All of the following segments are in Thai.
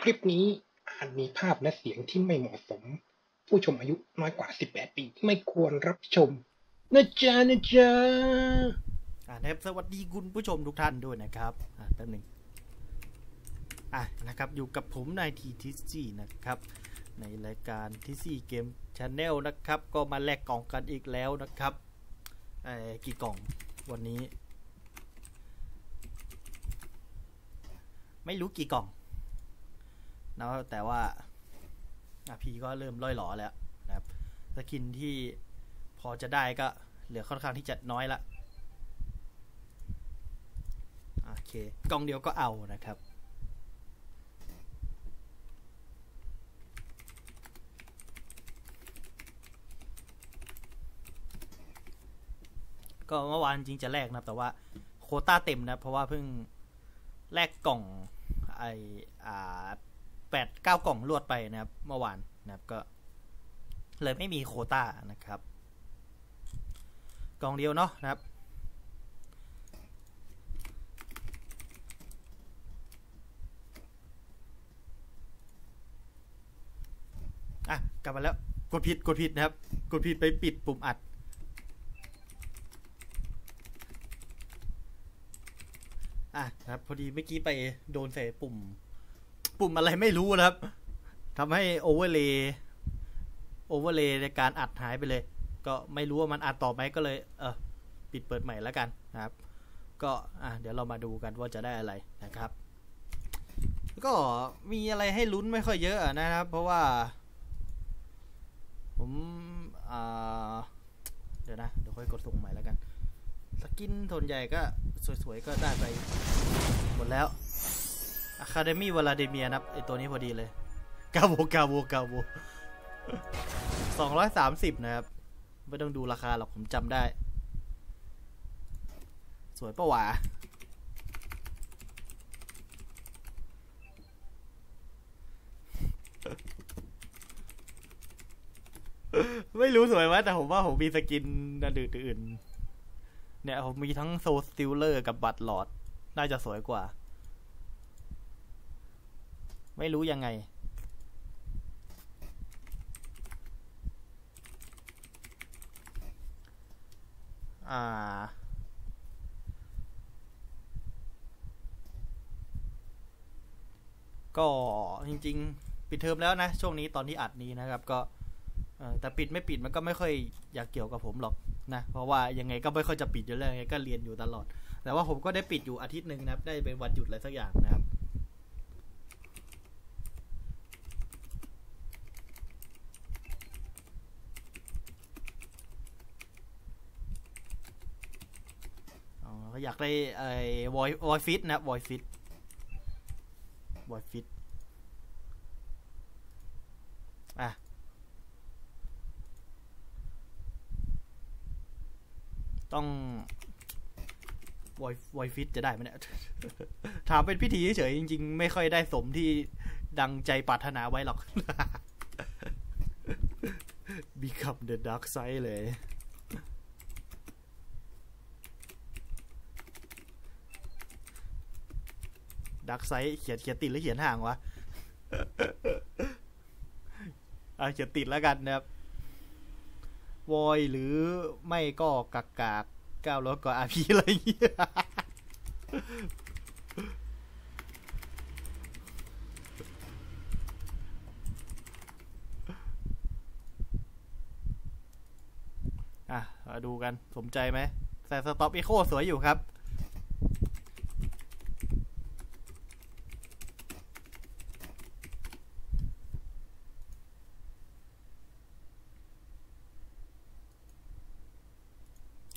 คลิปนี้อาจมีภาพและเสียงที่ไม่เหมาะสม ผู้ชมอายุน้อยกว่า 18 ปีไม่ควรรับชมนะจ๊ะนะจ๊ะอ่านะครับสวัสดีคุณผู้ชมทุกท่านด้วยนะครับอ่าแป๊บหนึ่งอะนะครับอยู่กับผมนายทีทิซี่นะครับ ในรายการทิซี่เกมชาแนลนะครับ ก็มาแลกกล่องกันอีกแล้วนะครับเอ่อกี่กล่องวันนี้ ไม่รู้กี่กล่อง นะแต่ว่าพีก็เริ่มล่อยหลอแล้วนะครับสกินที่พอจะได้ก็เหลือค่อนข้างที่จะน้อยละโอเคกล่องเดียวก็เอานะครับก็เมื่อวานจริงจะแลกนะแต่ว่าโคต้าเต็มนะ เพราะว่าเพิ่งแลกกล่องไออ่า แปดเก้ากล่องรวดไปนะครับเมื่อวานนะครับก็ เลยไม่มีโคต้านะครับ กล่องเดียวเนาะนะครับอะกลับมาแล้วกดผิดกดผิดนะครับ กดผิดไปปิดปุ่มอัด อะนะครับพอดีเมื่อกี้ไปโดนใส่ปุ่ม ปุ่มอะไรไม่รู้นะครับทำให้โอเวอร์เลย์โอเวอร์เลย์ในการอัดหายไปเลย ก็ไม่รู้ว่ามันอัดต่อไหมก็เลย เออปิดเปิดใหม่แล้วกันนะครับ ก็อะเดี๋ยวเรามาดูกันว่าจะได้อะไรนะครับ ก็มีอะไรให้ลุ้นไม่ค่อยเยอะนะครับ เพราะว่า ผมอ่าเดี๋ยวนะเดี๋ยวค่อยกดส่งใหม่แล้วกัน สกินส่วนใหญ่ก็สวยๆก็ได้ไปหมดแล้ว Academy v a l a d i m i r นะครับไอตัวนี้พอดีเลยกาโบกาโบกาโบสองร้อยสามสิบนะครับ ไม่ต้องดูราคาหรอกผมจำได้ สวยปะวะไม่รู้สวยไหมแต่ผมว่าผมมีสกินอันอื่น เนี่ย ผมมีทั้งโซสติลเลอร์กับบัตหลอด น่าจะสวยกว่า ไม่รู้ยังไง อ่า ก็จริง ๆ ปิดเทอมแล้วนะ ช่วงนี้ตอนที่อัดนี้นะครับ ก็แต่ปิดไม่ปิดมันก็ไม่ค่อยอยากเกี่ยวกับผมหรอกนะเพราะว่ายังไงก็ไม่ค่อยจะปิดอยู่แล้วยังไงก็เรียนอยู่ตลอด แต่ว่าผมก็ได้ปิดอยู่อาทิตย์หนึ่งนะครับ ได้เป็นวันหยุดอะไรสักอย่างนะครับ อยากได้ไอ้วอยวอยฟิตนะครับวอยฟิตวอยฟิตอะต้องวอยวอยฟิตจะได้ไหมเนี่ย ถามเป็นพิธีเฉยจริง ๆ ไม่ค่อยได้สมที่ดังใจปรารถนาไว้หรอก Become the dark side เลย ดักไซส์เขียนเขียนติดหรือเขียนห่างวะอะเขียนติดแล้วกันนะครับวอยหรือไม่ก็กากกากก้าวแล้วก็อาพีอะไรอย่างเงี้ยอะมาดูกันสมใจไหมแต่สต็อปอีโคสวยอยู่ครับ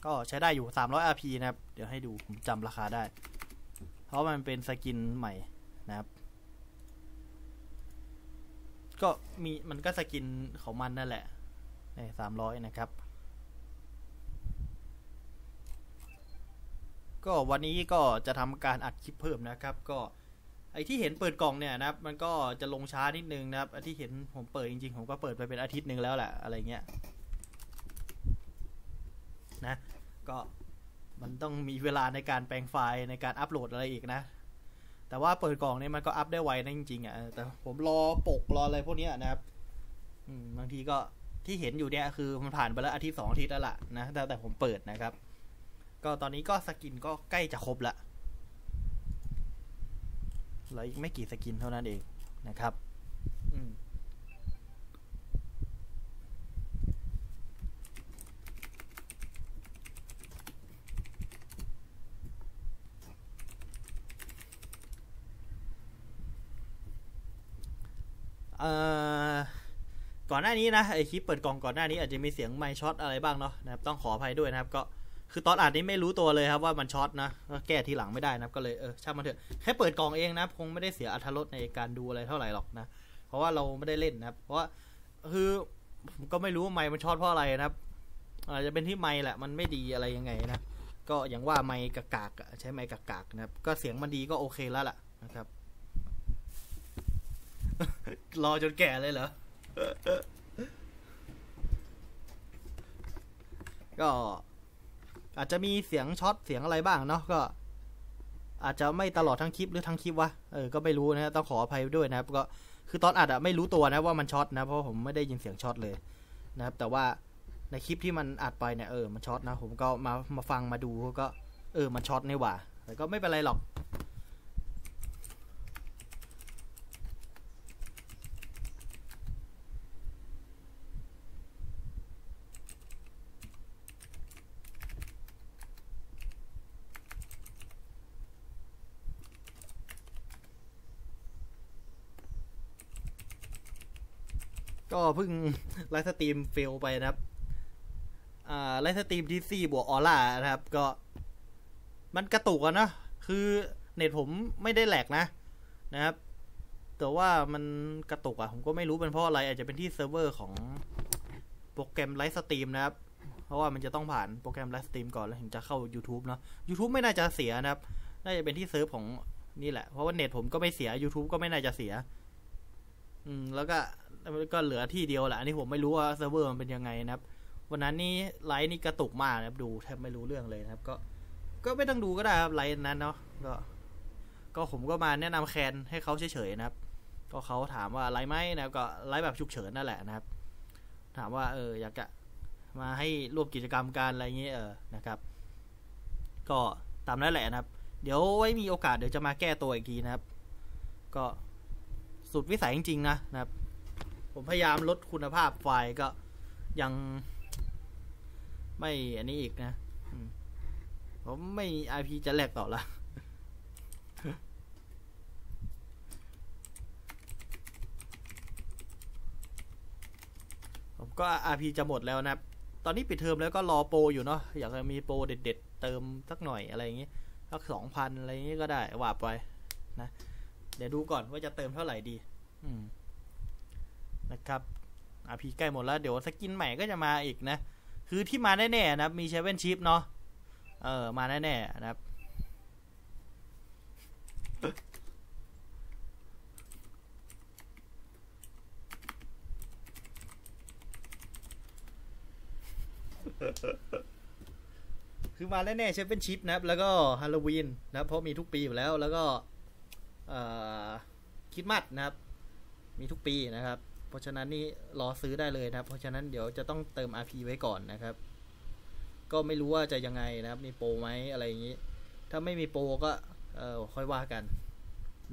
ก็ใช้ได้อยู่ 300 RP นะครับ เดี๋ยวให้ดูผมจำราคาได้ เพราะมันเป็นสกินใหม่นะครับ ก็มีมันก็สกินของมันนั่นแหละใน300 นะครับ ก็วันนี้ก็จะทำการอัดคลิปเพิ่มนะครับ ก็ไอที่เห็นเปิดกล่องเนี่ยนะครับ มันก็จะลงช้านิดนึงนะครับไอที่เห็นผมเปิดจริงๆ ผมก็เปิดไปเป็นอาทิตย์หนึ่งแล้วแหละอะไรเงี้ยนะ ก็มันต้องมีเวลาในการแปลงไฟล์ในการอัปโหลดอะไรอีกนะ แต่ว่าเปิดกล่องเนี่ยมันก็อัพได้ไวนะจริงๆอะแต่ผมรอปกรออะไรพวกนี้นะครับบางทีก็ที่เห็นอยู่เนี่ยคือมันผ่านไปแล้วอาทิตย์สองอาทิตย์แล้วล่ะนะแต่แต่ผมเปิดนะครับ ก็ตอนนี้ก็สกินก็ใกล้จะครบละเหลืออีกไม่กี่สกินเท่านั้นเองนะครับ อืม เอ่อก่อนหน้านี้นะไอคลิปเปิดกล่องก่อนหน้านี้อาจจะมีเสียงไมค์ช็อตอะไรบ้างเนาะนะครับต้องขออภัยด้วยนะครับก็คือตอนอ่านนี้ไม่รู้ตัวเลยครับว่ามันช็อตนะก็แก้ทีหลังไม่ได้นะก็เลยเออช่างมันเถอะแค่เปิดกล่องเองนะคงไม่ได้เสียอรรถรสในการดูอะไรเท่าไหร่หรอกนะ เพราะว่าเราไม่ได้เล่นนะครับ เพราะว่าคือผมก็ไม่รู้ว่าไมค์มันช็อตเพราะอะไรนะครับอาจจะเป็นที่ไมค์แหละมันไม่ดีอะไรยังไงนะก็อย่างว่าไมค์กากๆใช้ไมค์กากๆนะครับ ก็เสียงมันดีก็โอเคแล้วล่ะนะครับ รอจนแก่เลยเหรอ ก็ อาจจะมีเสียงช็อตเสียงอะไรบ้างเนาะก็ อาจจะไม่ตลอดทั้งคลิปหรือทั้งคลิปวะเออก็ไม่รู้นะต้องขออภัยด้วยนะครับ ก็คือตอนอัดอะไม่รู้ตัวนะว่ามันช็อตนะเพราะผมไม่ได้ยินเสียงช็อตเลยนะครับ แต่ว่าในคลิปที่มันอัดไปเนี่ยเออมันช็อตนะ ผมก็มามาฟังมาดูก็ เออมันช็อตนี่หว่าแต่ก็ไม่เป็นไรหรอก ก็เพิ่งไลฟ์สตรีมเฟลไปนะครับ อ่าไลฟ์สตรีมที่สี่บวกออร่านะครับ ก็ มันกระตุกอะนะ คือเน็ตผมไม่ได้แหลกนะ นะครับ แต่ว่ามันกระตุกอะผมก็ไม่รู้เป็นเพราะอะไร อาจจะเป็นที่เซิร์ฟเวอร์ของโปรแกรมไลฟ์สตรีมนะครับ เพราะว่ามันจะต้องผ่านโปรแกรมไลฟ์สตรีมก่อนแล้วถึงจะเข้า YouTube เนาะ YouTube ไม่น่าจะเสียนะครับ น่าจะเป็นที่เซิร์ฟของนี่แหละ เพราะว่าเน็ตผมก็ไม่เสีย YouTube ก็ไม่น่าจะเสีย อืม แล้วก็ ก็เหลือที่เดียวแหละอันนี้ผมไม่รู้ว่าเซิร์ฟเวอร์มันเป็นยังไงนะครับ วันนั้นนี่ไลน์นี่กระตุกมากนะครับ ดูแทบไม่รู้เรื่องเลยนะครับ ก็ก็ไม่ต้องดูก็ได้ครับไลน์นั้นเนาะก็ก็ผมก็มาแนะนำแคนให้เขาเฉยๆนะครับ ก็เขาถามว่าไลฟ์ไหมนะครับก็ไลฟ์แบบฉุกเฉินนั่นแหละนะครับ ถามว่าเอออยากจะมาให้ร่วมกิจกรรมการอะไรเงี้ยเออนะครับ ก็ตามนั้นแหละนะครับ เดี๋ยวไว้มีโอกาสเดี๋ยวจะมาแก้ตัวอีกทีนะครับ ก็สุดวิสัยจริงๆนะนะครับ ผมพยายามลดคุณภาพไฟล์ก็ยังไม่อันนี้อีกนะอืมผมไม่ IP จะแลกต่อละผมก็ RP จะหมดแล้วนะตอนนี้ปิดเทอมแล้วก็รอโปรอยู่เนาะอยากจะมีโปรเด็ดๆ เติมสักหน่อยอะไรอย่างงี้สักสองพันอะไรอย่างงี้ก็ได้ว่าไปนะ เดี๋ยวดูก่อนว่าจะเติมเท่าไหร่ดี อืม นะครับ RP ใกล้หมดแล้ว เดี๋ยวสกินใหม่ก็จะมาอีกนะ คือที่มาแน่ๆนะครับ มีเชเว่นชิปเนาะเออ มาแน่ๆนะครับ คือมาแน่ๆเชฟเป็นชิปนะครับ แล้วก็ฮาโลวีนนะครับ เพราะมีทุกปีอยู่แล้ว แล้วก็คิดมัดนะครับ มีทุกปีนะครับ เพราะฉะนั้นนี่รอซื้อได้เลยนะครับ เพราะฉะนั้นเดี๋ยวจะต้องเติม RP ไว้ก่อนนะครับ ก็ไม่รู้ว่าจะยังไงนะครับ มีโปรไหมอะไรอย่างนี้ ถ้าไม่มีโปรก็เออค่อยว่ากัน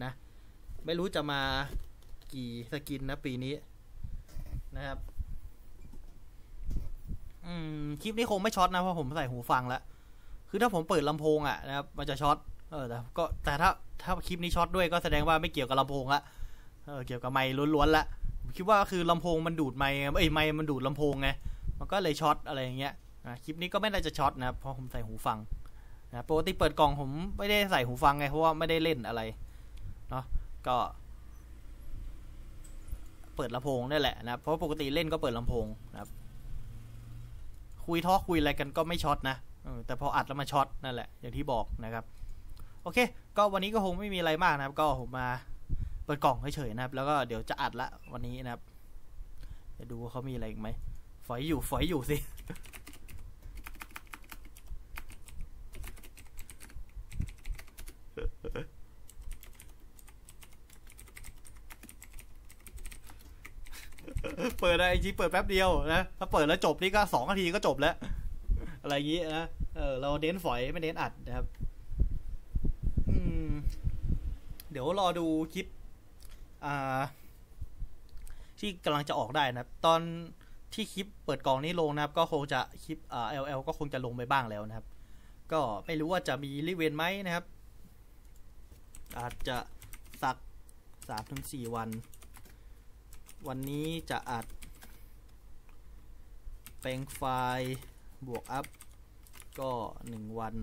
นะ ไม่รู้จะมากี่สกินนะปีนี้นะครับ อืมคลิปนี้คงไม่ช็อตนะเพราะผมใส่หูฟังแล้ว คือถ้าผมเปิดลำโพงอะนะครับ มันจะช็อต เออแต่ก็แต่ถ้าถ้าคลิปนี้ช็อตด้วยก็แสดงว่าไม่เกี่ยวกับลำโพงละ เออเกี่ยวกับไมค์ล้วนๆละ คิดว่าคือลำโพงมันดูดไมค์เอ้ยไมค์มันดูดลำโพงไงมันก็เลยช็อตอะไรอย่างเงี้ยคลิปนี้ก็ไม่น่าจะช็อตนะครับเพราะผมใส่หูฟังนะปกติเปิดกล่องผมไม่ได้ใส่หูฟังไงเพราะว่าไม่ได้เล่นอะไรเนาะก็ เปิดลำโพงนี่แหละนะเพราะปกติเล่นก็เปิดลำโพงนะครับ คุยทอคุยอะไรกันก็ไม่ช็อตนะแต่พออัดแล้วมาช็อตนั่นแหละอย่างที่บอกนะครับ โอเค ก็วันนี้ก็คงไม่มีอะไรมากนะครับ ก็ผมมา ปิดกล่องเฉยๆนะครับ แล้วก็เดี๋ยวจะอัดละวันนี้นะครับจะดูเขามีอะไรอีกไหมฝอยอยู่ฝอยอยู่สิเปิดนะไอจีเปิดแป๊บเดียวนะถ้าเปิดแล้วจบนี่ก็สองนาทีก็จบแล้ว อะไรอย่างงี้นะเออเราเน้นฝอยไม่เน้นอัดนะครับเดี๋ยวรอดูคลิป ที่กำลังจะออกได้นะตอนที่คลิปเปิดกล่องนี้ลงนะครับ ก็คงจะคลิปอ่า LL ก็คงจะลงไปบ้างแล้วนะครับ ก็ไม่รู้ว่าจะมีรีเวนไหมนะครับ อาจจะสักสามถึงสี่วัน วันนี้จะอัดแปลงไฟล์บวกอัพ ก็หนึ่งวัน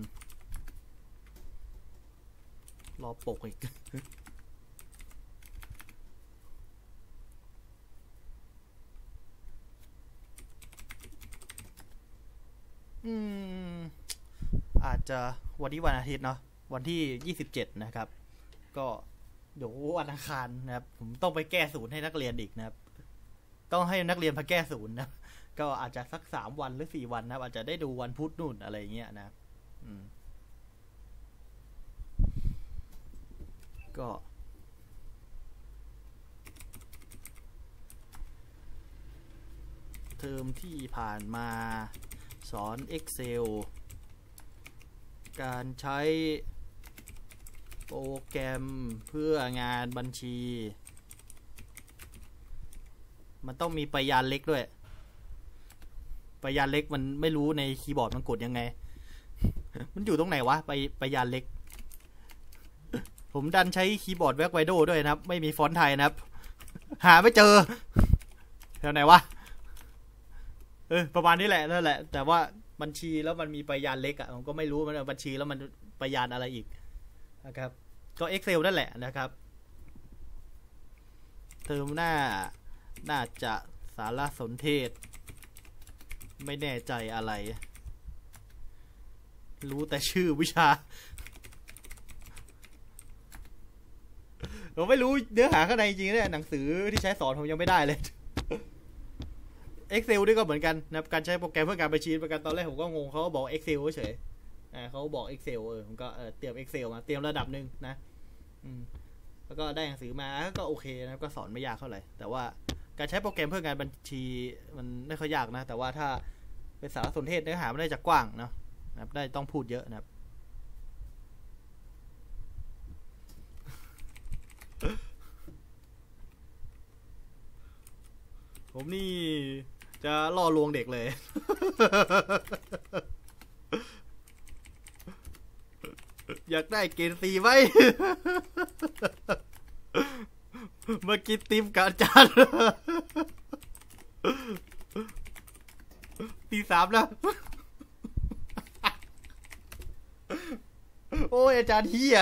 รอปกอีก อืม อาจจะวันนี้วันอาทิตย์เนาะวันที่ยี่สิบเจ็ดนะครับ ก็เดี๋ยววันอังคารนะครับ ผมต้องไปแก้ศูนย์ให้นักเรียนอีกนะครับ ต้องให้นักเรียนมาแก้ศูนย์นะก็อาจจะสักสามวันหรือสี่วันนะอาจจะได้ดูวันพุธนู่นอะไรเงี้ยนะอืม ก็ เทอมที่ผ่านมา สอน Excel การใช้โปรแกรมเพื่องานบัญชี มันต้องมีปยานเล็กด้วยปยานเล็กมันไม่รู้ในคีย์บอร์ดมันกดยังไง มันอยู่ตรงไหนวะไปไปยานเล็ก ผมดันใช้คีย์บอร์ดแว็กไวโดด้วยนะครับ ไม่มีฟอนต์ไทยนะครับ หาไม่เจอแถวไหนวะ เออประมาณนี้แหละนั่นแหละ แต่ว่าบัญชีแล้วมันมีไปยานเล็กอะ่ะผมก็ไม่รู้มันบัญชีแล้วมันไปยานอะไรอีกนะครับ ก็ Excel นั่นแหละนะครับเทอมหน้าน่าจะสารสนเทศ ไม่แน่ใจอะไร รู้แต่ชื่อวิชาผมไม่รู้เนื้อหาข้างในจริงเนี่ยหนังสือที่ใช้สอนผมยังไม่ได้เลย Excel นี่ก็เหมือนกันนะครับการใช้โปรแกรมเพื่อการบัญชีประกันตอนแรกผมก็งงเขาก็บอก Excel เฉยอ่าเขาบอก Excel เออผมก็เตรียม Excel มาเตรียมระดับหนึ่งนะอืมแล้วก็ได้หนังสือมาก็โอเคนะครับก็สอนไม่ยากเท่าไหร่แต่ว่าการใช้โปรแกรมเพื่อการบัญชีมันไม่ค่อยยากนะ แต่ว่าถ้าเป็นสารสนเทศเนื้อหาไมันได้จะกว้างเนาะนะครับได้ต้องพูดเยอะนะครับผมนี่ จะล่อลวงเด็กเลย อยากได้เกณฑ์สีไหมมากินติมกับอาจารย์ตีสามแล้ว โอ้ยอาจารย์เฮีย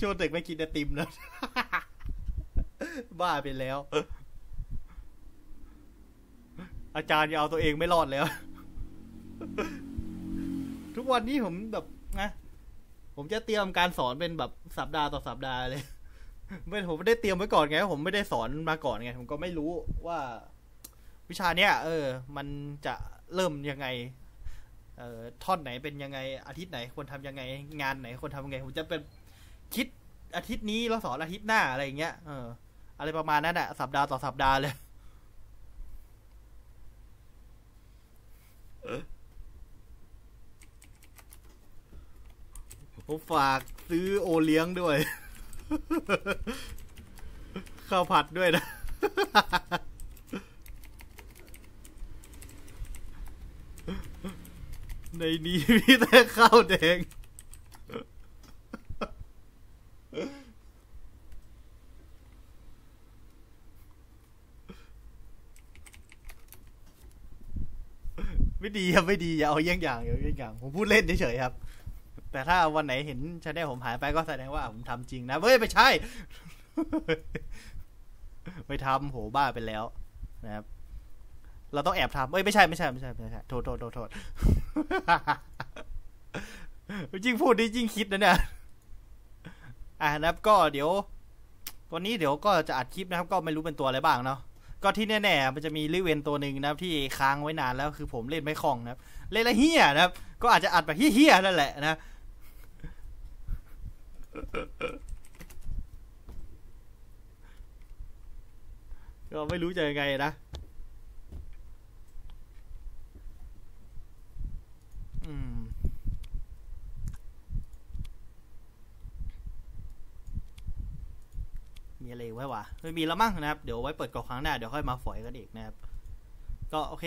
ชวนเด็กไม่กินไอติมนะ บ้าไปแล้ว อาจารย์ยังเอาตัวเองไม่รอดแล้ว ทุกวันนี้ผมแบบนะผมจะเตรียมการสอนเป็นแบบสัปดาห์ต่อสัปดาห์เลยไม่ผมไม่ได้เตรียมไว้ก่อนไงผมไม่ได้สอนมาก่อนไงผมก็ไม่รู้ว่า วิชาเนี้ยเออ มันจะเริ่มยังไง เอ่อท่อนไหนเป็นยังไง อาทิตย์ไหนควรทำยังไง งานไหนควรทำยังไง ผมจะเป็นคิดอาทิตย์นี้แล้วสอนอาทิตย์หน้าอะไรอย่างเงี้ยเอออะไรประมาณนั้นอะสัปดาห์ต่อสัปดาห์เลย ผมฝากซื้อโอเลี้ยงด้วย ข้าวผัดด้วยนะ ในนี้มีแต่ข้าวแดงไม่ดีครับไม่ดีอย่าเอาเยี่ยงอย่างอย่าเอาเยี่ยงอย่าง ผมพูดเล่นเฉยๆครับ แต่ถ้าวันไหนเห็นชาแนลผมหายไปก็แสดงว่าผมทำจริงนะเฮ้ยไม่ใช่ ไม่ทำโหบ้าไปแล้ว นะครับ เราต้องแอบทำเอ้ยไม่ใช่ไม่ใช่ไม่ใช่ไม่ใช่โทษโทษโทษโทษยิ่งพูดนี่ยิ่งคิดนะเนี่ยอะนะครับก็เดี๋ยว วันนี้เดี๋ยวก็จะอัดคลิปนะครับ ก็ไม่รู้เป็นตัวอะไรบ้างเนาะก็ที่แน่ๆมันจะมีลิเวนตัวหนึ่งนะครับ ที่ค้างไว้นานแล้วคือผมเล่นไม่คล่องนะครับ เล่นละเฮียนะครับ ก็อาจจะอัดแบบเฮี้ยๆนั่นแหละนะ ก็ไม่รู้จะยังไงนะ อืม มีอะไรไว้วะไม่มีแล้วมั้งนะครับ เดี๋ยวไว้เปิดกล่องครั้งหน้า เดี๋ยวค่อยมาฝอยกันอีกนะครับ ก็โอเค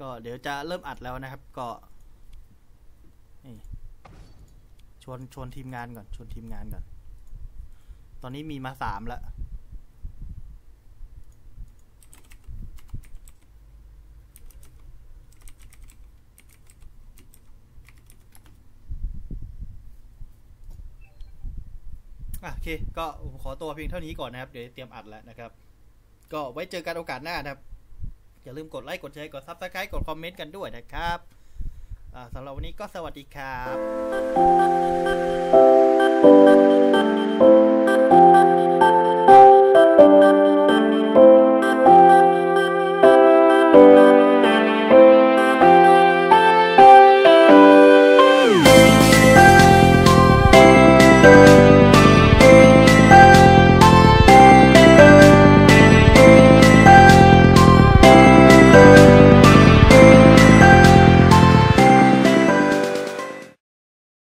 ก็เดี๋ยวจะเริ่มอัดแล้วนะครับ ก็นี่ชวนชวนทีมงานก่อน ชวนทีมงานก่อน ตอนนี้มีมาสามแล้วอะโอเค ก็ขอตัวเพียงเท่านี้ก่อนนะครับ เดี๋ยวเตรียมอัดแล้วนะครับ ก็ไว้เจอกันโอกาสหน้านะครับ อย่าลืมกดไลค์กดแชร์กดซับสไครต์กดคอมเมนต์กันด้วยนะครับสำหรับวันนี้ก็สวัสดีครับ